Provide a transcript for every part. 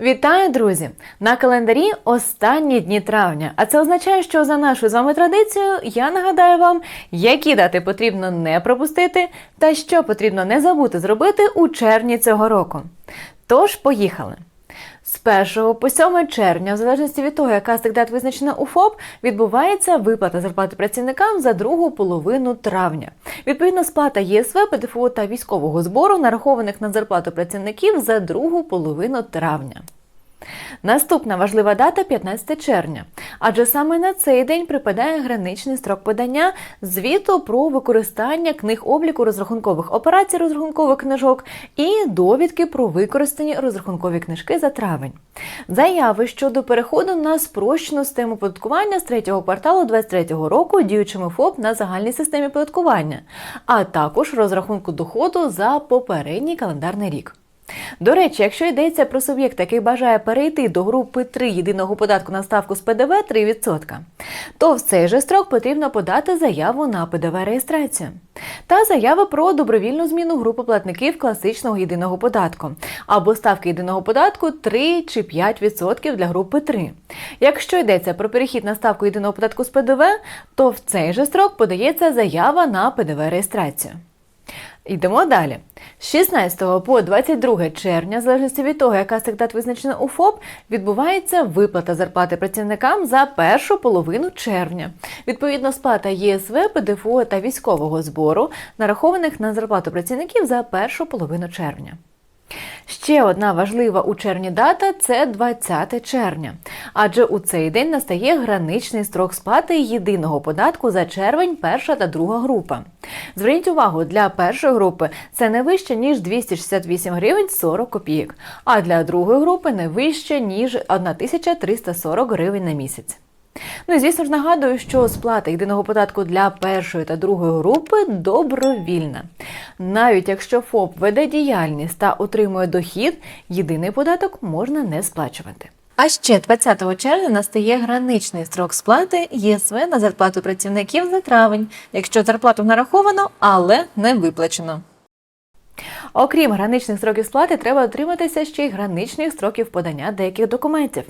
Вітаю, друзі! На календарі останні дні травня. А це означає, що за нашу з вами традицією я нагадаю вам, які дати потрібно не пропустити, та що потрібно не забути зробити у червні цього року. Тож, поїхали! З 1 по 7 червня, в залежності від того, яка з тих дат визначена у ФОП, відбувається виплата зарплати працівникам за другу половину травня. Відповідно, сплата ЄСВ, ПДФО та військового збору, нарахованих на зарплату працівників за другу половину травня. Наступна важлива дата 15 червня, адже саме на цей день припадає граничний строк подання звіту про використання книг обліку розрахункових операцій розрахункових книжок і довідки про використані розрахункові книжки за травень. Заяви щодо переходу на спрощену систему податкування з третього кварталу 2023 року діючими ФОП на загальній системі податкування, а також розрахунку доходу за попередній календарний рік. До речі, якщо йдеться про суб'єкт, який бажає перейти до групи 3 єдиного податку на ставку з ПДВ 3%, то в цей же строк потрібно подати заяву на ПДВ реєстрацію та заяви про добровільну зміну групи платників класичного єдиного податку або ставки єдиного податку 3 чи 5% для групи 3. Якщо йдеться про перехід на ставку єдиного податку з ПДВ, то в цей же строк подається заява на ПДВ реєстрацію. Йдемо далі. З 16 по 22 червня, в залежності від того, яка з цих дат визначена у ФОП, відбувається виплата зарплати працівникам за першу половину червня. Відповідно, сплата ЄСВ, ПДФО та військового збору, нарахованих на зарплату працівників за першу половину червня. Ще одна важлива у червні дата це 20 червня, адже у цей день настає граничний строк сплати єдиного податку за червень, перша та друга група. Зверніть увагу, для першої групи це не вище ніж 268 гривень 40 копійок, а для другої групи не вище ніж 1340 гривень на місяць. Ну і звісно ж нагадую, що сплата єдиного податку для першої та другої групи добровільна. Навіть якщо ФОП веде діяльність та отримує дохід, єдиний податок можна не сплачувати. А ще 20 червня настає граничний строк сплати ЄСВ на зарплату працівників за травень, якщо зарплату нараховано, але не виплачено. Окрім граничних строків сплати, треба дотриматися ще й граничних строків подання деяких документів.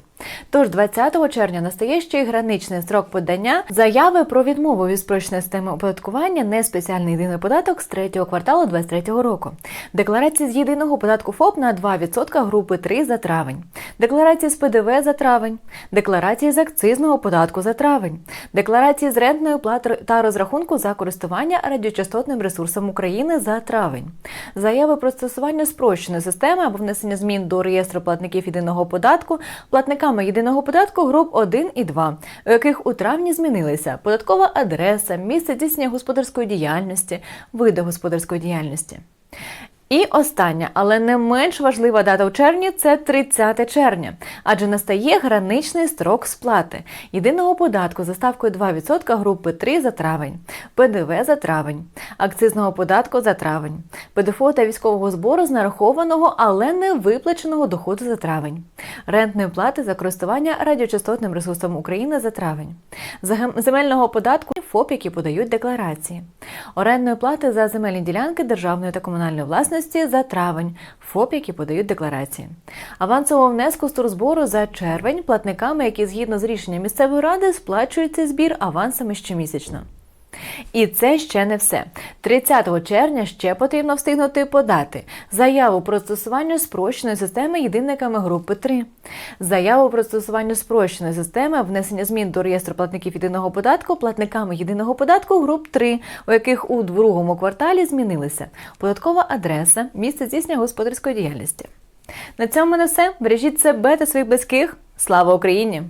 Тож 20 червня настає ще й граничний строк подання заяви про відмову від спрощеної системи оподаткування не спеціальний єдиний податок з третього кварталу 2023 року. Декларації з єдиного податку ФОП на 2% групи 3 за травень, декларації з ПДВ за травень, декларації з акцизного податку за травень, декларації з рентної плати та розрахунку за користування радіочастотним ресурсом України за травень, заяви про стосування спрощеної системи або внесення змін до реєстру платників єдиного податку платниками єдиного податку груп 1 і 2, у яких у травні змінилися податкова адреса, місце здійснення господарської діяльності, види господарської діяльності. І остання, але не менш важлива дата у червні це 30 червня, адже настає граничний строк сплати. Єдиного податку за ставкою 2% групи 3 за травень, ПДВ за травень, акцизного податку за травень, ПДФО та військового збору з нарахованого, але не виплаченого доходу за травень, рентної плати за користування радіочастотним ресурсом України за травень, земельного податку ФОП, які подають декларації, орендної плати за земельні ділянки державної та комунальної власності за травень, ФОП, які подають декларації, авансового внеску з турзбору за червень платниками, які згідно з рішенням місцевої ради сплачують цей збір авансами щомісячно. І це ще не все. 30 червня ще потрібно встигнути подати заяву про застосування спрощеної системи єдинниками групи 3, заяву про застосування спрощеної системи внесення змін до реєстру платників єдиного податку платниками єдиного податку груп 3, у яких у другому кварталі змінилися податкова адреса, місце здійснення господарської діяльності. На цьому мене все. Бережіть себе та своїх близьких. Слава Україні!